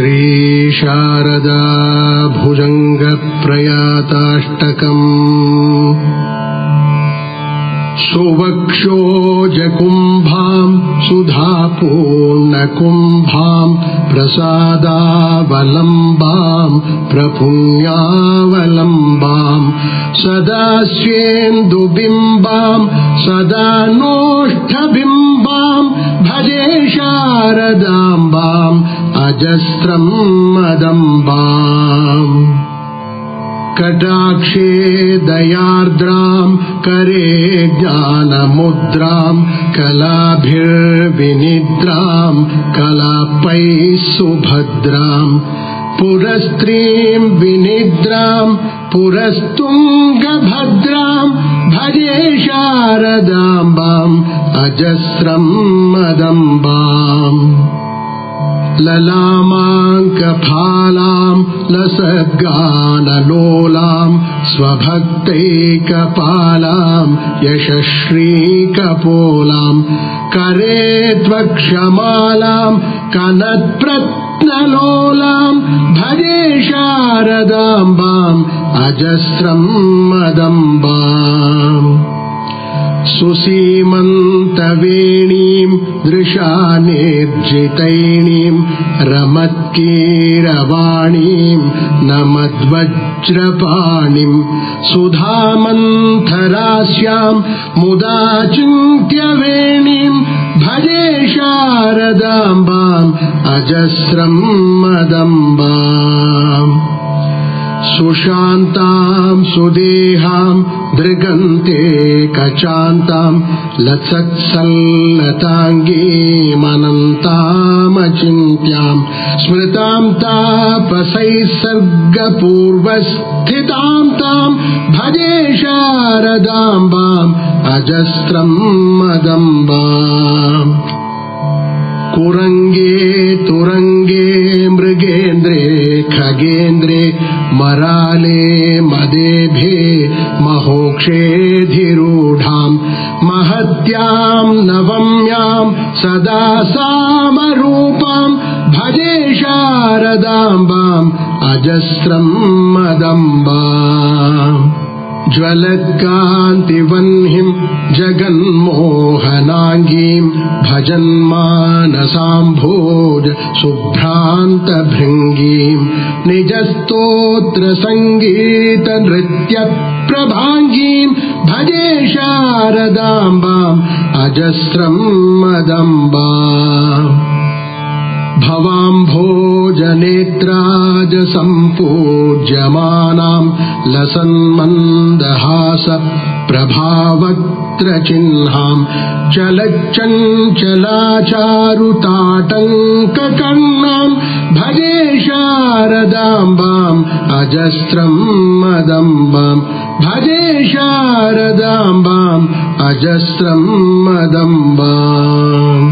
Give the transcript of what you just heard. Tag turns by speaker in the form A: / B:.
A: श्रीशारदा भुजङ्गप्रयाताष्टकम् सुवक्षोजकुम्भाम् सुधापूर्णकुम्भाम् प्रसादावलम्बाम् प्रपुण्यावलम्बाम् सदा स्वेन्दुबिम्बाम् सदा नोष्ठबिम्बाम् भजे शारदाम्बाम् अजस्रम् मदम्बाम्। कटाक्षे दयार्द्राम् करे ज्ञानमुद्राम् कलाभिर्विनिद्राम् कलापैः सुभद्राम्। पुरस्त्रीम् विनिद्राम् पुरस्तुङ्गभद्राम् भजे शारदाम्बाम् अजस्रम् मदम्बाम् ललामाङ्कफालाम् लसद्गानलोलाम् स्वभक्तैकपालाम् यशश्रीकपोलाम् करे त्वक्षमालाम् कनत्प्रत्नलोलाम् भजे शारदाम्बाम् अजस्रम् मदम्बाम् सुसीमन्तवेणीम् दृशानेर्जितैणीम् रमत्कीरवाणीम् नमद्वज्रपाणिम् सुधामन्थरास्याम् मुदा चिन्त्यवेणीम् भजे शारदाम्बाम् अजस्रम् मदम्बाम् सुशान्ताम् सुदेहाम् दृगन्ते कचान्ताम् लसत्सल्लताङ्गीमनन्तामचिन्त्याम् स्मृताम् तापसैः सर्गपूर्वस्थिताम् ताम् भजे शारदाम्बाम् अजस्रम् मदम्बाम् कुरङ्गे तुरङ्गे मराले मदेभे महोक्षेधिरूढाम् महत्याम् नवम्याम् सदा सामरूपाम् भजे शारदाम्बाम् अजस्रम् मदम्बाम् ज्वलत्कान्तिवह्निम् जगन्मोहनाङ्गीम् भजन्मानसाम्भोज शुभ्रान्तभृङ्गीम् निजस्तोत्रसङ्गीतनृत्यप्रभाङ्गीम् भजे शारदाम्बाम् अजस्रम् मदम्बाम् भवाम्भोजनेत्राज सम्पूज्यमानाम् लसन्मन्दहास प्रभावक्त्रचिह्नाम् चलच्चञ्चलाचारुताटङ्ककर्णाम् भजे शारदाम्बाम् अजस्रम् मदम्बाम् भजे शारदाम्बाम् अजस्रम् मदम्बाम्